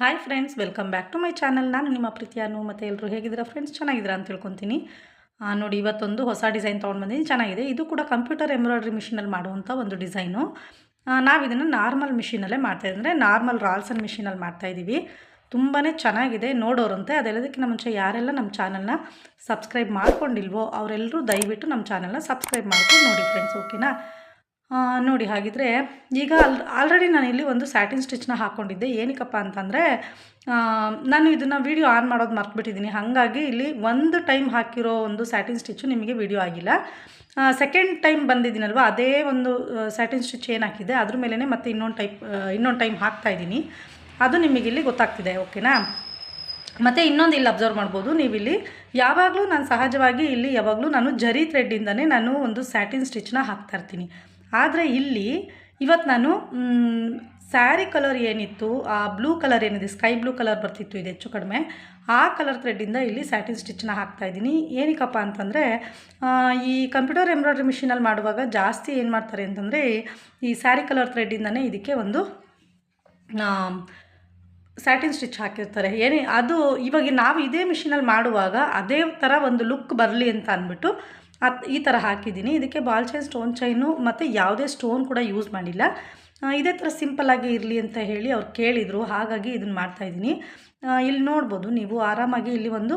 Hi friends welcome back to my channel ನಾನು ನಿಮ್ಮ ಪ್ರೀತಿಯಾನು ಮತ್ತು ಎಲ್ಲರೂ ಹೇಗಿದ್ದೀರಾ ಫ್ರೆಂಡ್ಸ್ ಚೆನ್ನಾಗಿದ್ದೀರಾ ಅಂತ ತಿಳ್ಕೊತೀನಿ. ನೋಡಿ, ಇವತ್ತೊಂದು ಹೊಸ ಡಿಸೈನ್ ತೊಗೊಂಡು ಬಂದಿದ್ದೀನಿ. ಚೆನ್ನಾಗಿದೆ. ಇದು ಕೂಡ ಕಂಪ್ಯೂಟರ್ ಎಂಬ್ರಾಯ್ಡ್ರಿ ಮಿಷಿನಲ್ಲಿ ಮಾಡುವಂಥ ಒಂದು ಡಿಸೈನು ನಾವು ಇದನ್ನು ನಾರ್ಮಲ್ ಮಿಷಿನಲ್ಲೇ ಮಾಡ್ತಾಯಿದ್ದೀವಿ ಅಂದರೆ ನಾರ್ಮಲ್ ರಾಲ್ಸನ್ ಮಿಷಿನಲ್ಲಿ ಮಾಡ್ತಾಯಿದ್ದೀವಿ ತುಂಬಾ ಚೆನ್ನಾಗಿದೆ. ನೋಡೋರಂತೆ. ಅದೆಲ್ಲದಕ್ಕಿಂತ ಮುಂಚೆ ಯಾರೆಲ್ಲ ನಮ್ಮ ಚಾನಲ್ನ ಸಬ್ಸ್ಕ್ರೈಬ್ ಮಾಡ್ಕೊಂಡಿಲ್ವೋ ಅವರೆಲ್ಲರೂ ದಯವಿಟ್ಟು ನಮ್ಮ ಚಾನಲ್ನ ಸಬ್ಸ್ಕ್ರೈಬ್ ಮಾಡ್ಕೊಂಡು ನೋಡಿ ಫ್ರೆಂಡ್ಸ್ ಓಕೆನಾ ನೋಡಿ, ಹಾಗಿದ್ರೆ ಈಗ ಅಲ್ ಆಲ್ರೆಡಿ ನಾನು ಇಲ್ಲಿ ಒಂದು ಸ್ಯಾಟಿನ್ ಸ್ಟಿಚ್ನ ಹಾಕ್ಕೊಂಡಿದ್ದೆ ಏನಕ್ಕಪ್ಪ ಅಂತಂದರೆ ನಾನು ಇದನ್ನು ವೀಡಿಯೋ ಆನ್ ಮಾಡೋದು ಮರ್ತ್ಬಿಟ್ಟಿದ್ದೀನಿ ಹಾಗಾಗಿ ಇಲ್ಲಿ ಒಂದು ಟೈಮ್ ಹಾಕಿರೋ ಒಂದು ಸ್ಯಾಟಿನ್ ಸ್ಟಿಚ್ಚು ನಿಮಗೆ ವೀಡಿಯೋ ಆಗಿಲ್ಲ. ಸೆಕೆಂಡ್ ಟೈಮ್ ಬಂದಿದ್ದೀನಲ್ವ, ಅದೇ ಒಂದು ಸ್ಯಾಟಿನ್ ಸ್ಟಿಚ್ ಏನು ಹಾಕಿದೆ ಅದ್ರ ಮೇಲೇ ಮತ್ತೆ ಇನ್ನೊಂದು ಟೈಪ್ ಇನ್ನೊಂದು ಟೈಮ್ ಹಾಕ್ತಾಯಿದ್ದೀನಿ ಅದು ನಿಮಗೆ ಇಲ್ಲಿ ಗೊತ್ತಾಗ್ತಿದೆ ಓಕೆನಾ ಮತ್ತು ಇನ್ನೊಂದು ಇಲ್ಲಿ ಅಬ್ಸರ್ವ್ ಮಾಡ್ಬೋದು. ನೀವಿಲ್ಲಿ ಯಾವಾಗಲೂ ನಾನು ಸಹಜವಾಗಿ ಇಲ್ಲಿ ಯಾವಾಗಲೂ ನಾನು ಜರಿ ಥ್ರೆಡ್ಡಿಂದನೇ ನಾನು ಒಂದು ಸ್ಯಾಟಿನ್ ಸ್ಟಿಚ್ನ ಹಾಕ್ತಾ ಇರ್ತೀನಿ. ಆದರೆ ಇಲ್ಲಿ ಇವತ್ತು ನಾನು ಸ್ಯಾರಿ ಕಲರ್ ಏನಿತ್ತು, ಆ ಬ್ಲೂ ಕಲರ್ ಏನಿದೆ, ಸ್ಕೈ ಬ್ಲೂ ಕಲರ್ ಬರ್ತಿತ್ತು ಇದು ಹೆಚ್ಚು ಕಡಿಮೆ, ಆ ಕಲರ್ ಥ್ರೆಡ್ಡಿಂದ ಇಲ್ಲಿ ಸ್ಯಾಟಿನ್ ಸ್ಟಿಚ್ನ ಹಾಕ್ತಾ ಇದ್ದೀನಿ. ಏನಕ್ಕಪ್ಪ ಅಂತಂದರೆ ಈ ಕಂಪ್ಯೂಟರ್ ಎಂಬ್ರಾಯ್ಡ್ರಿ ಮಿಷಿನಲ್ಲಿ ಮಾಡುವಾಗ ಜಾಸ್ತಿ ಏನು ಮಾಡ್ತಾರೆ ಅಂತಂದರೆ, ಈ ಸ್ಯಾರಿ ಕಲರ್ ಥ್ರೆಡ್ಡಿಂದನೇ ಇದಕ್ಕೆ ಒಂದು ಸ್ಯಾಟಿನ್ ಸ್ಟಿಚ್ ಹಾಕಿರ್ತಾರೆ. ಏನೇ, ಅದು ಇವಾಗ ನಾವು ಇದೇ ಮಿಷಿನಲ್ಲಿ ಮಾಡುವಾಗ ಅದೇ ಥರ ಒಂದು ಲುಕ್ ಬರಲಿ ಅಂತ ಅಂದ್ಬಿಟ್ಟು ಈ ಥರ ಹಾಕಿದ್ದೀನಿ. ಇದಕ್ಕೆ ಬಾಲ್ ಚೈನ್, ಸ್ಟೋನ್ ಚೈನು ಮತ್ತು ಯಾವುದೇ ಸ್ಟೋನ್ ಕೂಡ ಯೂಸ್ ಮಾಡಿಲ್ಲ. ಇದೇ ಥರ ಸಿಂಪಲ್ಲಾಗಿ ಇರಲಿ ಅಂತ ಹೇಳಿ ಅವ್ರು ಕೇಳಿದರು. ಹಾಗಾಗಿ ಇದನ್ನು ಮಾಡ್ತಾಯಿದ್ದೀನಿ ಇಲ್ಲಿ ನೋಡ್ಬೋದು ನೀವು ಆರಾಮಾಗಿ ಇಲ್ಲಿ ಒಂದು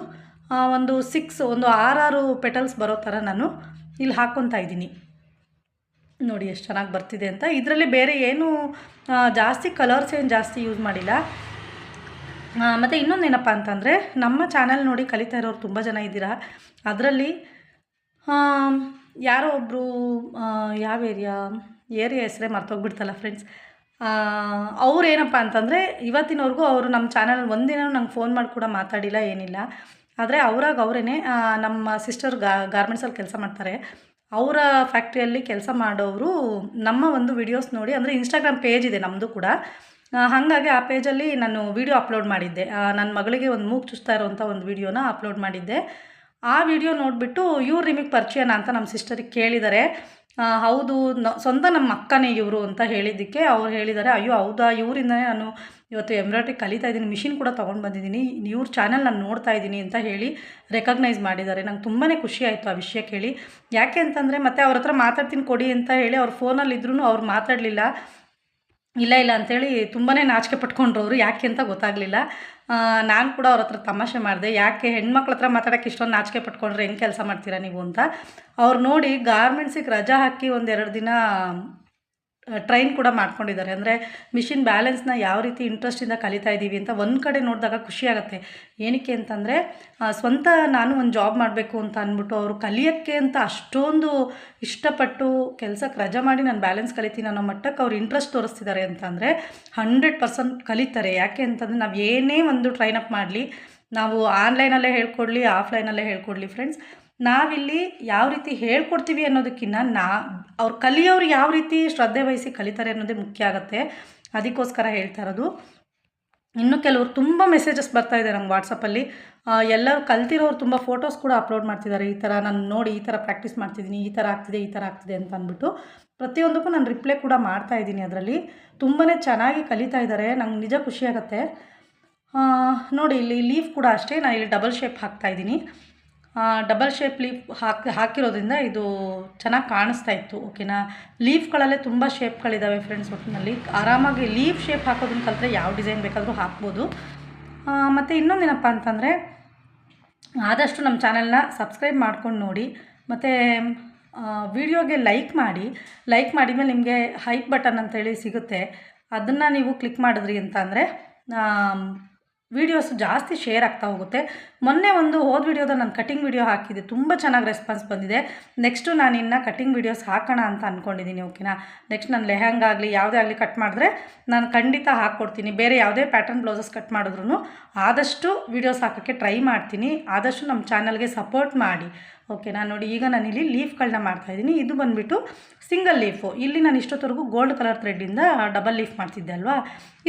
ಒಂದು ಸಿಕ್ಸ್ ಒಂದು ಆರಾರು ಪೆಟಲ್ಸ್ ಬರೋ ಥರ ನಾನು ಇಲ್ಲಿ ಹಾಕ್ಕೊತಾ ಇದ್ದೀನಿ. ನೋಡಿ ಎಷ್ಟು ಚೆನ್ನಾಗಿ ಬರ್ತಿದೆ ಅಂತ. ಇದರಲ್ಲಿ ಬೇರೆ ಏನು ಜಾಸ್ತಿ ಕಲರ್ಸ್ ಏನು ಜಾಸ್ತಿ ಯೂಸ್ ಮಾಡಿಲ್ಲ. ಮತ್ತು ಇನ್ನೊಂದು ಏನಪ್ಪ ಅಂತಂದರೆ ನಮ್ಮ ಚಾನಲ್ ನೋಡಿ ಕಲಿತಾ ಇರೋರು ತುಂಬ ಜನ ಇದ್ದೀರಾ. ಅದರಲ್ಲಿ ಯಾರೋ ಒಬ್ಬರು ಯಾವ ಏರಿಯಾ ಏರಿಯಾ ಹೆಸರೇ ಮರ್ತೋಗ್ಬಿಡ್ತಲ್ಲ ಫ್ರೆಂಡ್ಸ್ ಅವ್ರು ಏನಪ್ಪ ಅಂತಂದರೆ ಇವತ್ತಿನವರೆಗೂ ಅವರು ನಮ್ಮ ಚಾನಲ್ ಒಂದಿನ ನಂಗೆ ಫೋನ್ ಮಾಡಿ ಕೂಡ ಮಾತಾಡಿಲ್ಲ, ಏನಿಲ್ಲ. ಆದರೆ ಅವರಾಗ ಅವರೇ ನಮ್ಮ ಸಿಸ್ಟರ್ ಗಾರ್ಮೆಂಟ್ಸಲ್ಲಿ ಕೆಲಸ ಮಾಡ್ತಾರೆ. ಅವರ ಫ್ಯಾಕ್ಟ್ರಿಯಲ್ಲಿ ಕೆಲಸ ಮಾಡೋರು ನಮ್ಮ ಒಂದು ವಿಡಿಯೋಸ್ ನೋಡಿ, ಅಂದರೆ ಇನ್ಸ್ಟಾಗ್ರಾಮ್ ಪೇಜ್ ಇದೆ ನಮ್ಮದು ಕೂಡ. ಹಾಗಾಗಿ ಆ ಪೇಜಲ್ಲಿ ನಾನು ವಿಡಿಯೋ ಅಪ್ಲೋಡ್ ಮಾಡಿದ್ದೆ. ನನ್ನ ಮಗಳಿಗೆ ಒಂದು ಮೂಗು ಚುಚ್ತಾ ಇರೋವಂಥ ಒಂದು ವಿಡಿಯೋನ ಅಪ್ಲೋಡ್ ಮಾಡಿದ್ದೆ. ಆ ವಿಡಿಯೋ ನೋಡಿಬಿಟ್ಟು ಇವ್ರು ನಿಮಗೆ ಪರಿಚಯನ ಅಂತ ನಮ್ಮ ಸಿಸ್ಟರಿಗೆ ಕೇಳಿದ್ದಾರೆ ಹೌದು ಸ್ವಂತ ನಮ್ಮ ಅಕ್ಕನೇ ಇವರು ಅಂತ ಹೇಳಿದ್ದಕ್ಕೆ ಅವ್ರು ಹೇಳಿದ್ದಾರೆ ಅಯ್ಯೋ, ಹೌದಾ, ಇವರಿಂದನೇ ನಾನು ಇವತ್ತು ಎಂಬ್ರಾಯ್ಡ್ರಿ ಕಲಿತಾ ಇದ್ದೀನಿ ಮಿಷಿನ್ ಕೂಡ ತೊಗೊಂಡು ಬಂದಿದ್ದೀನಿ, ಇವ್ರ ಚಾನಲ್ ನಾನು ನೋಡ್ತಾ ಇದ್ದೀನಿ ಅಂತ ಹೇಳಿ ರೆಕಗ್ನೈಸ್ ಮಾಡಿದ್ದಾರೆ ನಂಗೆ ತುಂಬಾ ಖುಷಿ ಆಯಿತು ಆ ವಿಷಯ ಕೇಳಿ. ಯಾಕೆ ಅಂತಂದರೆ ಮತ್ತೆ ಅವ್ರ ಹತ್ರ ಮಾತಾಡ್ತೀನಿ ಕೊಡಿ ಅಂತ ಹೇಳಿ ಅವ್ರ ಫೋನಲ್ಲಿ ಇದ್ರೂ ಅವ್ರು ಮಾತಾಡಲಿಲ್ಲ. ಇಲ್ಲ ಇಲ್ಲ ಅಂಥೇಳಿ ತುಂಬಾ ನಾಚಿಕೆ ಪಟ್ಕೊಂಡ್ರು ಅವರು ಯಾಕೆ ಅಂತ ಗೊತ್ತಾಗಲಿಲ್ಲ. ನಾನು ಕೂಡ ಅವ್ರ ಹತ್ರ ತಮಾಷೆ ಮಾಡಿದೆ. ಯಾಕೆ ಹೆಣ್ಮಕ್ಳ ಹತ್ರ ಮಾತಾಡೋಕ್ಕೆ ಇಷ್ಟೊಂದು ನಾಚಿಕೆ ಪಟ್ಕೊಂಡ್ರೆ ಹೆಂಗೆ ಕೆಲಸ ಮಾಡ್ತೀರಾ ನೀವು ಅಂತ. ಅವ್ರು ನೋಡಿ ಗಾರ್ಮೆಂಟ್ಸಿಗೆ ರಜಾ ಹಾಕಿ ಒಂದೆರಡು ದಿನ ಟ್ರೈನ್ ಕೂಡ ಮಾಡ್ಕೊಂಡಿದ್ದಾರೆ. ಅಂದರೆ ಮಿಷಿನ್ ಬ್ಯಾಲೆನ್ಸ್ನ ಯಾವ ರೀತಿ ಇಂಟ್ರೆಸ್ಟಿಂದ ಕಲಿತಾ ಇದ್ದೀವಿ ಅಂತ ಒಂದು ಕಡೆ ನೋಡಿದಾಗ ಖುಷಿ ಆಗುತ್ತೆ. ಏನಕ್ಕೆ ಅಂತಂದರೆ ಸ್ವಂತ ನಾನು ಒಂದು ಜಾಬ್ ಮಾಡಬೇಕು ಅಂತ ಅಂದ್ಬಿಟ್ಟು ಅವರು ಕಲಿಯೋಕ್ಕೆ ಅಂತ ಅಷ್ಟೊಂದು ಇಷ್ಟಪಟ್ಟು ಕೆಲಸಕ್ಕೆ ರಜೆ ಮಾಡಿ ನಾನು ಬ್ಯಾಲೆನ್ಸ್ ಕಲಿತೀನಿ ಅನ್ನೋ ಮಟ್ಟಕ್ಕೆ ಅವ್ರು ಇಂಟ್ರೆಸ್ಟ್ ತೋರಿಸ್ತಿದ್ದಾರೆ ಅಂತಂದರೆ ಹಂಡ್ರೆಡ್ ಪರ್ಸೆಂಟ್ ಕಲಿತಾರೆ. ಯಾಕೆ ಅಂತಂದರೆ ನಾವು ಏನೇ ಒಂದು ಟ್ರೈನ್ ಅಪ್ ಮಾಡಲಿ, ನಾವು ಆನ್ಲೈನಲ್ಲೇ ಹೇಳ್ಕೊಡ್ಲಿ ಆಫ್ಲೈನಲ್ಲೇ ಹೇಳ್ಕೊಡ್ಲಿ ಫ್ರೆಂಡ್ಸ್ ನಾವಿಲ್ಲಿ ಯಾವ ರೀತಿ ಹೇಳ್ಕೊಡ್ತೀವಿ ಅನ್ನೋದಕ್ಕಿಂತ ನಾ, ಅವ್ರು ಕಲಿಯೋರು ಯಾವ ರೀತಿ ಶ್ರದ್ಧೆ ವಹಿಸಿ ಕಲಿತಾರೆ ಅನ್ನೋದೇ ಮುಖ್ಯ ಆಗುತ್ತೆ. ಅದಕ್ಕೋಸ್ಕರ ಹೇಳ್ತಾ ಇರೋದು. ಇನ್ನು ಕೆಲವರು ತುಂಬ ಮೆಸೇಜಸ್ ಬರ್ತಾ ಇದೆ ನಂಗೆ ವಾಟ್ಸಪ್ಪಲ್ಲಿ ಎಲ್ಲರೂ ಕಲ್ತಿರೋರು ತುಂಬ ಫೋಟೋಸ್ ಕೂಡ ಅಪ್ಲೋಡ್ ಮಾಡ್ತಿದ್ದಾರೆ. ಈ ಥರ ನಾನು ನೋಡಿ ಈ ಥರ ಪ್ರಾಕ್ಟೀಸ್ ಮಾಡ್ತಿದ್ದೀನಿ, ಈ ಥರ ಆಗ್ತಿದೆ, ಈ ಥರ ಆಗ್ತಿದೆ ಅಂತ ಅಂದ್ಬಿಟ್ಟು ಪ್ರತಿಯೊಂದಕ್ಕೂ ನಾನು ರಿಪ್ಲೈ ಕೂಡ ಮಾಡ್ತಾ ಇದ್ದೀನಿ ಅದರಲ್ಲಿ. ತುಂಬಾ ಚೆನ್ನಾಗಿ ಕಲಿತಾ ಇದ್ದಾರೆ ನಂಗೆ ನಿಜ ಖುಷಿಯಾಗತ್ತೆ ನೋಡಿ ಇಲ್ಲಿ ಲೀಫ್ ಕೂಡ ಅಷ್ಟೇ. ನಾನು ಇಲ್ಲಿ ಡಬಲ್ ಶೇಪ್ ಹಾಕ್ತಾ ಇದ್ದೀನಿ. ಡಬಲ್ ಶೇಪ್ ಲೀಫ್ ಹಾಕಿ, ಹಾಕಿರೋದ್ರಿಂದ ಇದು ಚೆನ್ನಾಗಿ ಕಾಣಿಸ್ತಾ ಇತ್ತು ಓಕೆನಾ ಲೀಫ್ಗಳಲ್ಲೇ ತುಂಬ ಶೇಪ್ಗಳಿದ್ದಾವೆ ಫ್ರೆಂಡ್ಸ್ ಒಟ್ಟಿನಲ್ಲಿ. ಆರಾಮಾಗಿ ಲೀಫ್ ಶೇಪ್ ಹಾಕೋದನ್ನ ಕಲಿತ್ರೆ ಯಾವ ಡಿಸೈನ್ ಬೇಕಾದರೂ ಹಾಕ್ಬೋದು. ಮತ್ತು ಇನ್ನೊಂದೇನಪ್ಪ ಅಂತಂದರೆ, ಆದಷ್ಟು ನಮ್ಮ ಚಾನೆಲ್ನ ಸಬ್ಸ್ಕ್ರೈಬ್ ಮಾಡ್ಕೊಂಡು ನೋಡಿ. ಮತ್ತು ವಿಡಿಯೋಗೆ ಲೈಕ್ ಮಾಡಿ. ಲೈಕ್ ಮಾಡಿದ್ಮೇಲೆ ನಿಮಗೆ ಹೈಪ್ ಬಟನ್ ಅಂತೇಳಿ ಸಿಗುತ್ತೆ. ಅದನ್ನು ನೀವು ಕ್ಲಿಕ್ ಮಾಡಿದ್ರಿ ಅಂತ ಅಂದರೆ ವೀಡಿಯೋಸ್ ಜಾಸ್ತಿ ಶೇರ್ ಆಗ್ತಾ ಹೋಗುತ್ತೆ. ಮೊನ್ನೆ ಒಂದು ಹೋದ ವಿಡಿಯೋದ ನಾನು ಕಟಿಂಗ್ ವಿಡಿಯೋ ಹಾಕಿದ್ದೆ. ತುಂಬ ಚೆನ್ನಾಗಿ ರೆಸ್ಪಾನ್ಸ್ ಬಂದಿದೆ. ನೆಕ್ಸ್ಟು ನಾನು ಇನ್ನು ಕಟಿಂಗ್ ವೀಡಿಯೋಸ್ ಹಾಕೋಣ ಅಂತ ಅಂದ್ಕೊಂಡಿದ್ದೀನಿ ಓಕೆನಾ? ನೆಕ್ಸ್ಟ್ ನಾನು ಲೆಹಂಗಾ ಆಗಲಿ, ಯಾವುದೇ ಆಗಲಿ ಕಟ್ ಮಾಡಿದ್ರೆ ನಾನು ಖಂಡಿತ ಹಾಕ್ಕೊಡ್ತೀನಿ ಬೇರೆ ಯಾವುದೇ ಪ್ಯಾಟರ್ನ್ ಬ್ಲೌಸಸ್ ಕಟ್ ಮಾಡಿದ್ರು ಆದಷ್ಟು ವಿಡಿಯೋಸ್ ಹಾಕೋಕ್ಕೆ ಟ್ರೈ ಮಾಡ್ತೀನಿ. ಆದಷ್ಟು ನಮ್ಮ ಚಾನಲ್ಗೆ ಸಪೋರ್ಟ್ ಮಾಡಿ. ಓಕೆನಾ? ನೋಡಿ, ಈಗ ನಾನು ಇಲ್ಲಿ ಲೀಫ್ಗಳನ್ನ ಮಾಡ್ತಾಯಿದ್ದೀನಿ ಇದು ಬಂದುಬಿಟ್ಟು ಸಿಂಗಲ್ ಲೀಫು ಇಲ್ಲಿ ನಾನು ಇಷ್ಟೊತ್ತವರೆಗೂ ಗೋಲ್ಡ್ ಕಲರ್ ಥ್ರೆಡ್ಡಿಂದ ಡಬಲ್ ಲೀಫ್ ಮಾಡ್ತಿದ್ದೆ ಅಲ್ವಾ?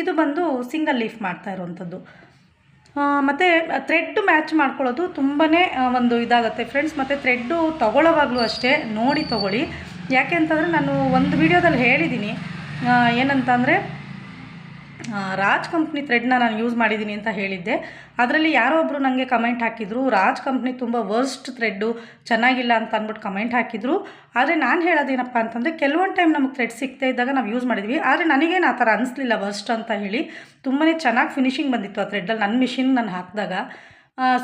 ಇದು ಬಂದು ಸಿಂಗಲ್ ಲೀಫ್ ಮಾಡ್ತಾ ಇರುವಂಥದ್ದು. ಮತ್ತು ಥ್ರೆಡ್ ಮ್ಯಾಚ್ ಮಾಡ್ಕೊಳ್ಳೋದು ತುಂಬಾ ಒಂದು ಇದಾಗುತ್ತೆ ಫ್ರೆಂಡ್ಸ್ ಮತ್ತು ಥ್ರೆಡ್ಡು ತೊಗೊಳ್ಳೋವಾಗಲೂ ಅಷ್ಟೇ ನೋಡಿ ತೊಗೊಳ್ಳಿ. ಯಾಕೆ ಅಂತಂದರೆ ನಾನು ಒಂದು ವೀಡಿಯೋದಲ್ಲಿ ಹೇಳಿದ್ದೀನಿ ಏನಂತಂದರೆ ರಾಜ್ ಕಂಪ್ನಿ ಥ್ರೆಡ್ನ ನಾನು ಯೂಸ್ ಮಾಡಿದ್ದೀನಿ ಅಂತ ಹೇಳಿದ್ದೆ. ಅದರಲ್ಲಿ ಯಾರೋ ಒಬ್ಬರು ನನಗೆ ಕಮೆಂಟ್ ಹಾಕಿದ್ರು, ರಾಜ್ ಕಂಪ್ನಿ ತುಂಬ ವರ್ಸ್ಟ್ ಥ್ರೆಡ್ಡು ಚೆನ್ನಾಗಿಲ್ಲ ಅಂತ ಅಂದ್ಬಿಟ್ಟು ಕಮೆಂಟ್ ಹಾಕಿದ್ರು. ಆದರೆ ನಾನು ಹೇಳೋದೇನಪ್ಪ ಅಂತಂದರೆ, ಕೆಲವೊಂದು ಟೈಮ್ ನಮಗೆ ಥ್ರೆಡ್ ಸಿಗ್ತಾ ಇದ್ದಾಗ ನಾವು ಯೂಸ್ ಮಾಡಿದ್ವಿ. ಆದರೆ ನನಗೇನು ಆ ಥರ ಅನಿಸ್ಲಿಲ್ಲ ವರ್ಸ್ಟ್ ಅಂತ ಹೇಳಿ. ತುಂಬಾ ಚೆನ್ನಾಗಿ ಫಿನಿಶಿಂಗ್ ಬಂದಿತ್ತು ಆ ಥ್ರೆಡ್ಡಲ್ಲಿ ನನ್ನ ಮಿಷಿನ್ ನಾನು ಹಾಕಿದಾಗ.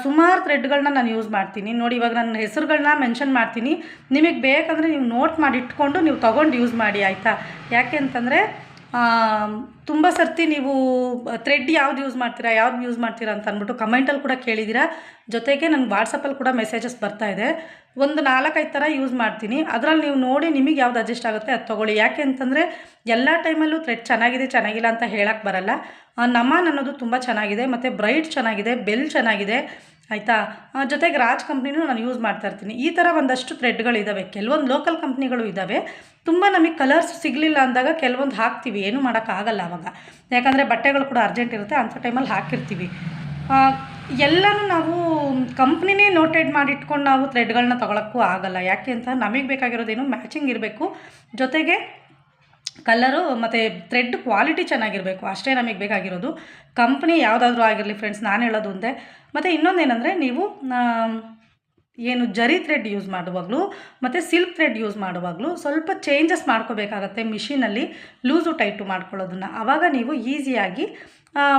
ಸುಮಾರು ಥ್ರೆಡ್ಗಳನ್ನ ನಾನು ಯೂಸ್ ಮಾಡ್ತೀನಿ. ನೋಡಿ, ಇವಾಗ ನನ್ನ ಹೆಸರುಗಳನ್ನ ಮೆನ್ಷನ್ ಮಾಡ್ತೀನಿ. ನಿಮಗೆ ಬೇಕಂದರೆ ನೀವು ನೋಟ್ ಮಾಡಿ ಇಟ್ಕೊಂಡು ನೀವು ತೊಗೊಂಡು ಯೂಸ್ ಮಾಡಿ, ಆಯಿತಾ? ಯಾಕೆ ಅಂತಂದರೆ ತುಂಬ ಸರ್ತಿ ನೀವು ಥ್ರೆಡ್ ಯಾವ್ದು ಯೂಸ್ ಮಾಡ್ತೀರಾ, ಯಾವ್ದು ಯೂಸ್ ಮಾಡ್ತೀರಾ ಅಂತ ಅಂದ್ಬಿಟ್ಟು ಕಮೆಂಟಲ್ಲಿ ಕೂಡ ಕೇಳಿದ್ದೀರಾ ಜೊತೆಗೆ ನನಗೆ ವಾಟ್ಸಪ್ಪಲ್ಲಿ ಕೂಡ ಮೆಸೇಜಸ್ ಬರ್ತಾ ಇದೆ. ಒಂದು ನಾಲ್ಕೈದು ಥರ ಯೂಸ್ ಮಾಡ್ತೀನಿ. ಅದರಲ್ಲಿ ನೀವು ನೋಡಿ ನಿಮಗೆ ಯಾವ್ದು ಅಡ್ಜಸ್ಟ್ ಆಗುತ್ತೆ ಅದು ತೊಗೊಳ್ಳಿ. ಯಾಕೆ ಅಂತಂದರೆ ಎಲ್ಲ ಟೈಮಲ್ಲೂ ಥ್ರೆಡ್ ಚೆನ್ನಾಗಿದೆ, ಚೆನ್ನಾಗಿಲ್ಲ ಅಂತ ಹೇಳಕ್ಕೆ ಬರಲ್ಲ. ನಮನ್ ಅನ್ನೋದು ತುಂಬ ಚೆನ್ನಾಗಿದೆ, ಮತ್ತು ಬ್ರೈಟ್ ಚೆನ್ನಾಗಿದೆ ಬೆಲ್ ಚೆನ್ನಾಗಿದೆ. ಆಯಿತಾ? ಜೊತೆಗೆ ರಾಜ್ ಕಂಪ್ನಿನೂ ನಾನು ಯೂಸ್ ಮಾಡ್ತಾ ಇರ್ತೀನಿ. ಈ ಥರ ಒಂದಷ್ಟು ಥ್ರೆಡ್ಗಳಿದ್ದಾವೆ ಕೆಲವೊಂದು ಲೋಕಲ್ ಕಂಪ್ನಿಗಳು ಇದ್ದಾವೆ ತುಂಬ ನಮಗೆ ಕಲರ್ಸ್ ಸಿಗಲಿಲ್ಲ ಅಂದಾಗ ಕೆಲವೊಂದು ಹಾಕ್ತೀವಿ. ಏನೂ ಮಾಡೋಕ್ಕಾಗಲ್ಲ ಆವಾಗ ಯಾಕಂದರೆ ಬಟ್ಟೆಗಳು ಕೂಡ ಅರ್ಜೆಂಟ್ ಇರುತ್ತೆ. ಅಂಥ ಟೈಮಲ್ಲಿ ಹಾಕಿರ್ತೀವಿ. ಎಲ್ಲನೂ ನಾವು ಕಂಪ್ನಿನೇ ನೋಟೆಡ್ ಮಾಡಿ ಇಟ್ಕೊಂಡು ನಾವು ಥ್ರೆಡ್ಗಳನ್ನ ತೊಗೊಳಕ್ಕೂ ಆಗಲ್ಲ. ಯಾಕೆ ಅಂತ ನಮಗೆ ಬೇಕಾಗಿರೋದೇನು ಮ್ಯಾಚಿಂಗ್ ಇರಬೇಕು. ಜೊತೆಗೆ ಕಲರು ಮತ್ತು ಥ್ರೆಡ್ ಕ್ವಾಲಿಟಿ ಚೆನ್ನಾಗಿರಬೇಕು. ಅಷ್ಟೇ ನಮಗೆ ಬೇಕಾಗಿರೋದು. ಕಂಪ್ನಿ ಯಾವುದಾದ್ರೂ ಆಗಿರಲಿ ಫ್ರೆಂಡ್ಸ್ ನಾನು ಹೇಳೋದು ಒಂದೇ. ಮತ್ತು ಇನ್ನೊಂದೇನೆಂದರೆ ನೀವು ಏನು ಜರಿ ಥ್ರೆಡ್ ಯೂಸ್ ಮಾಡುವಾಗಲೂ ಮತ್ತು ಸಿಲ್ಕ್ ಥ್ರೆಡ್ ಯೂಸ್ ಮಾಡುವಾಗಲೂ ಸ್ವಲ್ಪ ಚೇಂಜಸ್ ಮಾಡ್ಕೋಬೇಕಾಗತ್ತೆ ಮಿಷಿನಲ್ಲಿ ಲೂಸು ಟೈಟು ಮಾಡ್ಕೊಳ್ಳೋದನ್ನು. ಆವಾಗ ನೀವು ಈಸಿಯಾಗಿ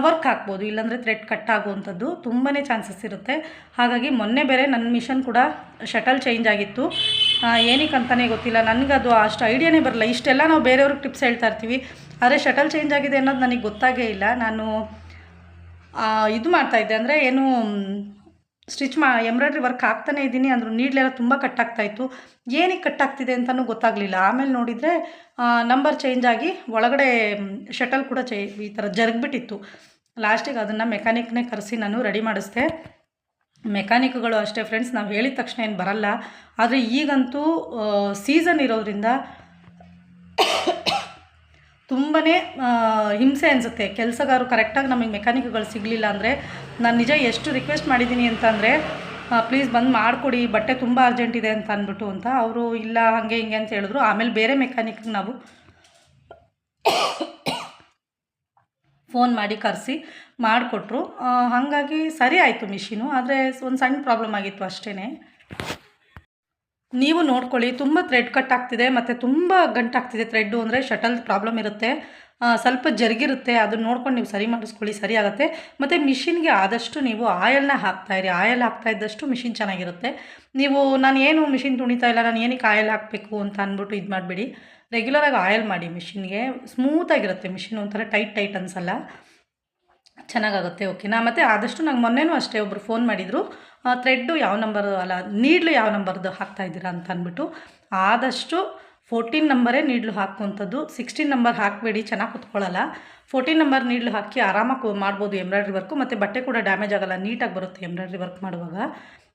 ವರ್ಕ್ ಹಾಕ್ಬೋದು. ಇಲ್ಲಾಂದರೆ ಥ್ರೆಡ್ ಕಟ್ ಆಗುವಂಥದ್ದು ತುಂಬಾ ಚಾನ್ಸಸ್ ಇರುತ್ತೆ. ಹಾಗಾಗಿ ಮೊನ್ನೆ ಬೇರೆ ನನ್ನ ಮಿಷನ್ ಕೂಡ ಶಟಲ್ ಚೇಂಜ್ ಆಗಿತ್ತು. ಏನಕ್ಕೆ ಅಂತಲೇ ಗೊತ್ತಿಲ್ಲ. ನನಗದು ಅಷ್ಟು ಐಡಿಯಾನೇ ಬರಲ್ಲ. ಇಷ್ಟೆಲ್ಲ ನಾವು ಬೇರೆಯವ್ರಿಗೆ ಟಿಪ್ಸ್ ಹೇಳ್ತಾ ಇರ್ತೀವಿ. ಆದರೆ ಶಟಲ್ ಚೇಂಜ್ ಆಗಿದೆ ಅನ್ನೋದು ನನಗೆ ಗೊತ್ತಾಗೇ ಇಲ್ಲ. ನಾನು ಇದು ಮಾಡ್ತಾಯಿದ್ದೆ ಅಂದರೆ ಏನು ಸ್ಟಿಚ್ ಮಾ, ಎಂಬ್ರಾಯ್ಡ್ರಿ ವರ್ಕ್ ಹಾಕ್ತಾನೆ ಇದ್ದೀನಿ, ಅಂದರೂ ನೀಡ್ಲೆಲ್ಲ ತುಂಬ ಕಟ್ಟಾಗ್ತಾಯಿತ್ತು. ಏನಕ್ಕೆ ಕಟ್ಟಾಗ್ತಿದೆ ಅಂತಲೂ ಗೊತ್ತಾಗಲಿಲ್ಲ. ಆಮೇಲೆ ನೋಡಿದರೆ ನಂಬರ್ ಚೇಂಜ್ ಆಗಿ ಒಳಗಡೆ ಶಟಲ್ ಕೂಡ ಚೇ, ಈ ಥರ ಜರುಗಿಬಿಟ್ಟಿತ್ತು. ಲಾಸ್ಟಿಗೆ ಅದನ್ನು ಮೆಕ್ಯಾನಿಕ್ನೇ ಕರೆಸಿ ನಾನು ರೆಡಿ ಮಾಡಿಸ್ದೆ. ಮೆಕ್ಯಾನಿಕ್ಗಳು ಅಷ್ಟೇ ಫ್ರೆಂಡ್ಸ್, ನಾವು ಹೇಳಿದ ತಕ್ಷಣ ಏನು ಬರಲ್ಲ. ಆದರೆ ಈಗಂತೂ ಸೀಸನ್ ಇರೋದ್ರಿಂದ ತುಂಬಾ ಹಿಂಸೆ ಅನಿಸುತ್ತೆ. ಕೆಲಸಗಾರರು ಕರೆಕ್ಟಾಗಿ ನಮಗೆ ಮೆಕ್ಯಾನಿಕ್ಗಳು ಸಿಗಲಿಲ್ಲ ಅಂದರೆ ನಾನು ನಿಜ ಎಷ್ಟು ರಿಕ್ವೆಸ್ಟ್ ಮಾಡಿದ್ದೀನಿ ಅಂತಂದರೆ ಪ್ಲೀಸ್ ಬಂದು ಮಾಡಿಕೊಡಿ, ಬಟ್ಟೆ ತುಂಬ ಅರ್ಜೆಂಟ್ ಇದೆ ಅಂತ ಅಂದ್ಬಿಟ್ಟು ಅಂತ ಅವರು ಇಲ್ಲ, ಹಾಗೆ, ಹಿಂಗೆ ಅಂತ ಹೇಳಿದ್ರು. ಆಮೇಲೆ ಬೇರೆ ಮೆಕ್ಯಾನಿಕ್ಗೆ ನಾವು ಫೋನ್ ಮಾಡಿ ಕರೆಸಿ ಮಾಡಿಕೊಟ್ರು. ಹಾಗಾಗಿ ಸರಿ ಆಯಿತು ಮಿಷಿನು. ಆದರೆ ಒಂದು ಸಣ್ಣ ಪ್ರಾಬ್ಲಮ್ ಆಗಿತ್ತು ಅಷ್ಟೇ ನೀವು ನೋಡ್ಕೊಳ್ಳಿ, ತುಂಬ ಥ್ರೆಡ್ ಕಟ್ ಆಗ್ತಿದೆ ಮತ್ತು ತುಂಬ ಗಂಟಾಗ್ತಿದೆ ಥ್ರೆಡ್ಡು ಅಂದರೆ ಶಟಲ್ ಪ್ರಾಬ್ಲಮ್ ಇರುತ್ತೆ. ಸ್ವಲ್ಪ ಜರುಗಿರುತ್ತೆ, ಅದನ್ನ ನೋಡ್ಕೊಂಡು ನೀವು ಸರಿ ಮಾಡಿಸ್ಕೊಳ್ಳಿ, ಸರಿ ಆಗುತ್ತೆ. ಮತ್ತು ಮಿಷಿನ್ಗೆ ಆದಷ್ಟು ನೀವು ಆಯಲ್ನ ಹಾಕ್ತಾಯಿರಿ ಆಯಲ್ ಹಾಕ್ತಾ ಇದ್ದಷ್ಟು ಮಿಷಿನ್ ಚೆನ್ನಾಗಿರುತ್ತೆ. ನೀವು, ನಾನು ಏನು ಮಿಷಿನ್ ತುಣಿತಾ ಇಲ್ಲ, ನಾನು ಏನಕ್ಕೆ ಆಯಲ್ ಹಾಕಬೇಕು ಅಂತ ಅಂದ್ಬಿಟ್ಟು ಇದು ಮಾಡಿಬಿಡಿ. ರೆಗ್ಯುಲರಾಗಿ ಆಯಲ್ ಮಾಡಿ ಮಿಷಿನ್ಗೆ ಸ್ಮೂತಾಗಿರುತ್ತೆ ಮಿಷಿನ್ ಒಂಥರ ಟೈಟ್ ಟೈಟ್ ಅನ್ಸಲ್ಲ. ಚೆನ್ನಾಗಾಗುತ್ತೆ ಓಕೆನಾ ಮತ್ತು ಆದಷ್ಟು ನಂಗೆ ಮೊನ್ನೆನೂ ಅಷ್ಟೇ ಒಬ್ಬರು ಫೋನ್ ಮಾಡಿದರು. ಥ್ರೆಡ್ಡು ಯಾವ ನಂಬರ್ ಅಲ್ಲ ನೀಡ್ಲು ಯಾವ ನಂಬರ್ದು ಹಾಕ್ತಾ ಇದ್ದೀರಾ ಅಂತ ಅಂದ್ಬಿಟ್ಟು ಆದಷ್ಟು ಫೋರ್ಟೀನ್ ನಂಬರೇ ನೀಡ್ಲು ಹಾಕುವಂಥದ್ದು. ಸಿಕ್ಸ್ಟೀನ್ ನಂಬರ್ ಹಾಕಬೇಡಿ, ಚೆನ್ನಾಗಿ ಕುತ್ಕೊಳ್ಳಲ್ಲ. ಫೋರ್ಟೀನ್ ನಂಬರ್ ನೀಡ್ಲು ಹಾಕಿ ಆರಾಮಾಗಿ ಮಾಡ್ಬೋದು ಎಂಬ್ರಾಯ್ಡ್ರಿ ವರ್ಕು ಮತ್ತು ಬಟ್ಟೆ ಕೂಡ ಡ್ಯಾಮೇಜ್ ಆಗೋಲ್ಲ, ನೀಟಾಗಿ ಬರುತ್ತೆ ಎಂಬ್ರಾಯ್ಡ್ರಿ ವರ್ಕ್ ಮಾಡುವಾಗ.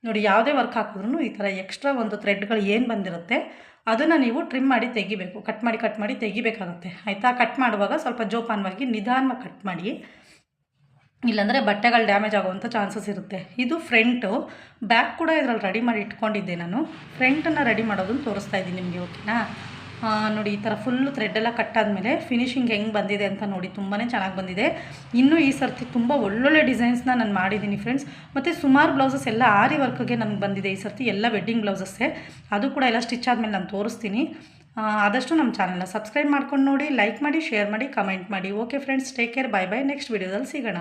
ನೋಡಿ, ಯಾವುದೇ ವರ್ಕ್ ಹಾಕಿದ್ರೂ ಈ ಥರ ಎಕ್ಸ್ಟ್ರಾ ಒಂದು ಥ್ರೆಡ್ಗಳು ಏನು ಬಂದಿರುತ್ತೆ, ಅದನ್ನು ನೀವು ಟ್ರಿಮ್ ಮಾಡಿ ತೆಗಿಬೇಕು. ಕಟ್ ಮಾಡಿ ಕಟ್ ಮಾಡಿ ತೆಗಿಬೇಕಾಗುತ್ತೆ. ಆಯಿತಾ? ಕಟ್ ಮಾಡುವಾಗ ಸ್ವಲ್ಪ ಜೋಪಾನವಾಗಿ ನಿಧಾನವಾಗಿ ಕಟ್ ಮಾಡಿ. ಇಲ್ಲಾಂದರೆ ಬಟ್ಟೆಗಳು ಡ್ಯಾಮೇಜ್ ಆಗುವಂಥ ಚಾನ್ಸಸ್ ಇರುತ್ತೆ. ಇದು ಫ್ರಂಟು ಬ್ಯಾಕ್ ಕೂಡ ಇದರಲ್ಲಿ ರೆಡಿ ಮಾಡಿ ಇಟ್ಕೊಂಡಿದ್ದೆ ನಾನು. ಫ್ರಂಟನ್ನು ರೆಡಿ ಮಾಡೋದನ್ನು ತೋರಿಸ್ತಾ ಇದ್ದೀನಿ ನಿಮಗೆ ಓಕೆನಾ ನೋಡಿ, ಈ ಥರ ಫುಲ್ಲು ಥ್ರೆಡ್ಡೆಲ್ಲ ಕಟ್ಟಾದಮೇಲೆ ಫಿನಿಶಿಂಗ್ ಹೆಂಗೆ ಬಂದಿದೆ ಅಂತ ನೋಡಿ ತುಂಬಾ ಚೆನ್ನಾಗಿ ಬಂದಿದೆ. ಇನ್ನೂ ಈ ಸರ್ತಿ ತುಂಬ ಒಳ್ಳೊಳ್ಳೆ ಡಿಸೈನ್ಸ್ನ ನಾನು ಮಾಡಿದ್ದೀನಿ ಫ್ರೆಂಡ್ಸ್ ಮತ್ತು ಸುಮಾರು ಬ್ಲೌಸಸ್ ಎಲ್ಲ ಆರಿ ವರ್ಕ್ಗೆ ನನಗೆ ಬಂದಿದೆ ಈ ಸರ್ತಿ, ಎಲ್ಲ ವೆಡ್ಡಿಂಗ್ ಬ್ಲೌಸಸ್ಸೇ ಅದು ಕೂಡ ಎಲ್ಲ ಸ್ಟಿಚ್ ಆದಮೇಲೆ ನಾನು ತೋರಿಸ್ತೀನಿ. ಆದಷ್ಟು ನಮ್ಮ ಚಾನಲ್ನ ಸಬ್ಸ್ಕ್ರೈಬ್ ಮಾಡ್ಕೊಂಡು ನೋಡಿ ಲೈಕ್ ಮಾಡಿ ಶೇರ್ ಮಾಡಿ ಕಮೆಂಟ್ ಮಾಡಿ. Okay friends take care bye bye next ವೀಡಿಯೋದಲ್ಲಿ ಸಿಗೋಣ.